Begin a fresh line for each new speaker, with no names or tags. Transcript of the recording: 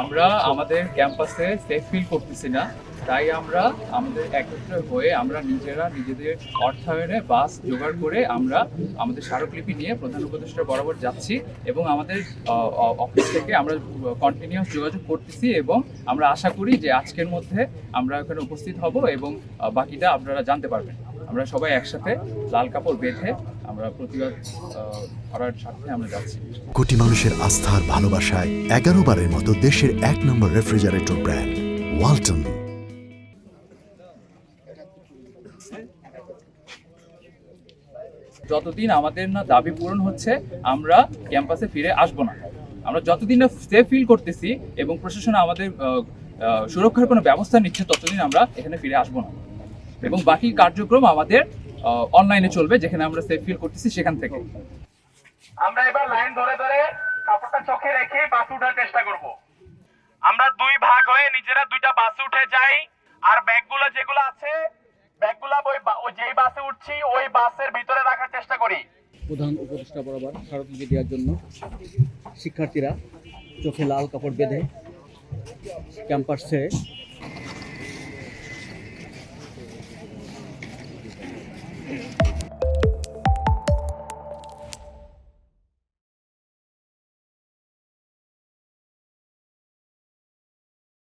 আমরা আমাদের ক্যাম্পাসে সেফ ফিল করতেছি না, তাই আমরা আমাদের একত্র হয়ে আমরা নিজেরা নিজেদের অর্থায়নে বাস জোগাড় করে আমরা আমাদের স্মারকলিপি নিয়ে প্রধান উপদেষ্টা বরাবর যাচ্ছি এবং আমাদের অফিস থেকে আমরা কন্টিনিউয়াস যোগাযোগ করতেছি এবং আমরা আশা করি যে আজকের মধ্যে আমরা ওখানে উপস্থিত হব এবং বাকিটা আপনারা জানতে পারবেন। আমরা সবাই একসাথে লাল কাপড় বেঁধে আমরা প্রতিবাদ করার স্বার্থে আমরা যাচ্ছি।
কোটি মানুষের আস্থার ভালোবাসায় এগারো বারের মতো দেশের এক নম্বর রেফ্রিজারেটর ব্র্যান্ড ওয়ালটন।
যতদিন আমাদের না দাবি পূরণ হচ্ছে আমরা ক্যাম্পাসে ফিরে আসব না। আমরা যতদিন না সেফ ফিল করতেছি এবং প্রশাসন আমাদের সুরক্ষার কোনো ব্যবস্থা নিচ্ছে ততদিন আমরা এখানে ফিরে আসব না। এবং বাকি কার্যক্রম আমাদের অনলাইনে চলবে যেখানে আমরা সেফ ফিল করতেছি সেখান থেকে।
আমরা এবার লাইন ধরে ধরে কাপড়টা চোখে রেখে বাসে উঠার চেষ্টা করব। আমরা দুই ভাগ হয়ে নিজেরা দুইটা বাসে উঠে যাই আর ব্যাগগুলো যেগুলো আছে ব্যাগগুলো ওই বা- ওই যেই বাসে উঠছি ওই বাসের ভিতরে রাখার চেষ্টা করি।
প্রধান উপদেষ্টা বরাবর স্মারকলিপি দেওয়ার জন্য শিক্ষার্থীরা চোখে লাল কাপড় বেঁধে ক্যাম্পাস